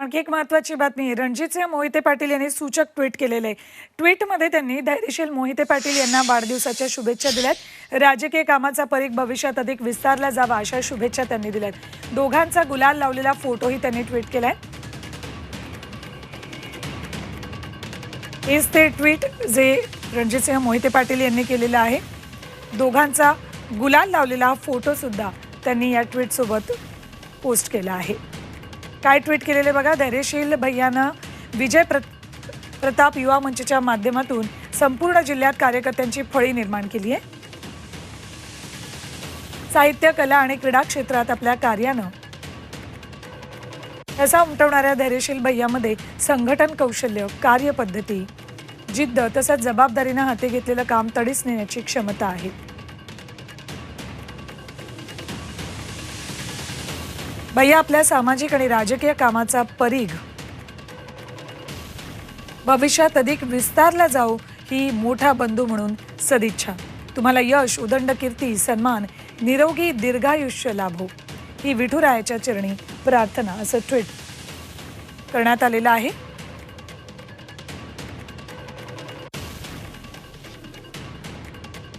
आणखी एक महत्वाची बातमी रणजित सिंह मोहिते पाटील यांनी सूचक ट्विट केलेले. आहे ट्विटमध्ये त्यांनी धैर्यशील मोहिते पाटील यांना वाढदिवसाच्या शुभेच्छा दिल्यात. राजकीय कामाचा परीख भविष्यात अधिक विस्तारला जावा अशा शुभेच्छा त्यांनी दिल्यात. दोघांचा गुलाल लावलेला फोटोही त्यांनी ट्विट केलाय. हेच ते ट्विट जे रणजित सिंह मोहिते पाटील यांनी केलेलं आहे. दोघांचा गुलाल लावलेला हा फोटो सुद्धा त्यांनी या ट्विट सोबत पोस्ट केला आहे. काय ट्विट केलेले बघा धैर्यशील भैयानं विजय प्र प्रताप युवा मंचच्या माध्यमातून संपूर्ण जिल्ह्यात कार्यकर्त्यांची फळी निर्माण केली आहे. साहित्य कला आणि क्रीडा क्षेत्रात आपल्या कार्यानं ठसा उमटवणाऱ्या धैर्यशील भैयामध्ये संघटन कौशल्य कार्यपद्धती जिद्द तसंच जबाबदारीनं हाती घेतलेलं काम तडीस नेण्याची क्षमता आहे. भैया आपल्या सामाजिक आणि राजकीय कामाचा परीघ. भविष्यात अधिक विस्तारला जाऊ ही मोठा बंधू म्हणून सदिच्छा. तुम्हाला यश उदंड कीर्ती सन्मान निरोगी दीर्घायुष्य लाभो. ही विठुरायाच्या चरणी प्रार्थना असं ट्विट करण्यात आलेलं आहे.